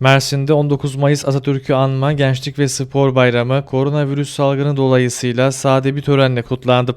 Mersin'de 19 Mayıs Atatürk'ü anma Gençlik ve Spor Bayramı koronavirüs salgını dolayısıyla sade bir törenle kutlandı.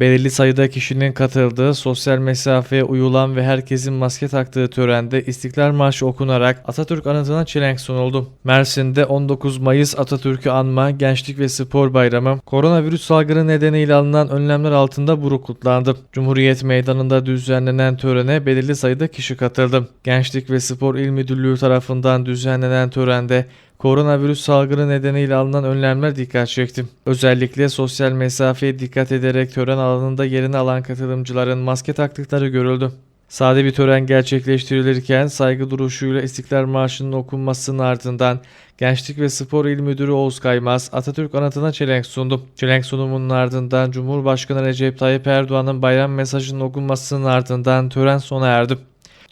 Belirli sayıda kişinin katıldığı, sosyal mesafeye uyulan ve herkesin maske taktığı törende İstiklal Marşı okunarak Atatürk anıtına çelenk sunuldu. Mersin'de 19 Mayıs Atatürk'ü anma Gençlik ve Spor Bayramı koronavirüs salgını nedeniyle alınan önlemler altında buruk kutlandı. Cumhuriyet Meydanı'nda düzenlenen törene belirli sayıda kişi katıldı. Gençlik ve Spor İl Müdürlüğü tarafından düzenlenen törende Koronavirüs salgını nedeniyle alınan önlemler dikkat çekti. Özellikle sosyal mesafeye dikkat ederek tören alanında yerini alan katılımcıların maske taktıkları görüldü. Sade bir tören gerçekleştirilirken saygı duruşuyla İstiklal Marşı'nın okunmasının ardından Gençlik ve Spor İl Müdürü Oğuz Kaymaz Atatürk anıtına çelenk sundu. Çelenk sunumunun ardından Cumhurbaşkanı Recep Tayyip Erdoğan'ın bayram mesajının okunmasının ardından tören sona erdi.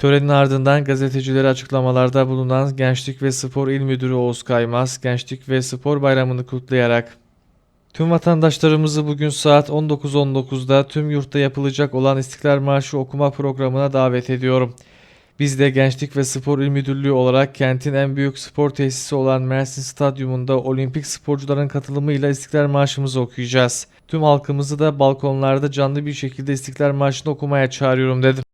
Törenin ardından gazetecilere açıklamalarda bulunan Gençlik ve Spor İl Müdürü Oğuz Kaymaz, Gençlik ve Spor Bayramı'nı kutlayarak Tüm vatandaşlarımızı bugün saat 19.19'da tüm yurtta yapılacak olan İstiklal Marşı okuma programına davet ediyorum. Biz de Gençlik ve Spor İl Müdürlüğü olarak kentin en büyük spor tesisi olan Mersin Stadyumunda olimpik sporcuların katılımıyla İstiklal Marşımızı okuyacağız. Tüm halkımızı da balkonlarda canlı bir şekilde İstiklal Marşı'nı okumaya çağırıyorum dedi.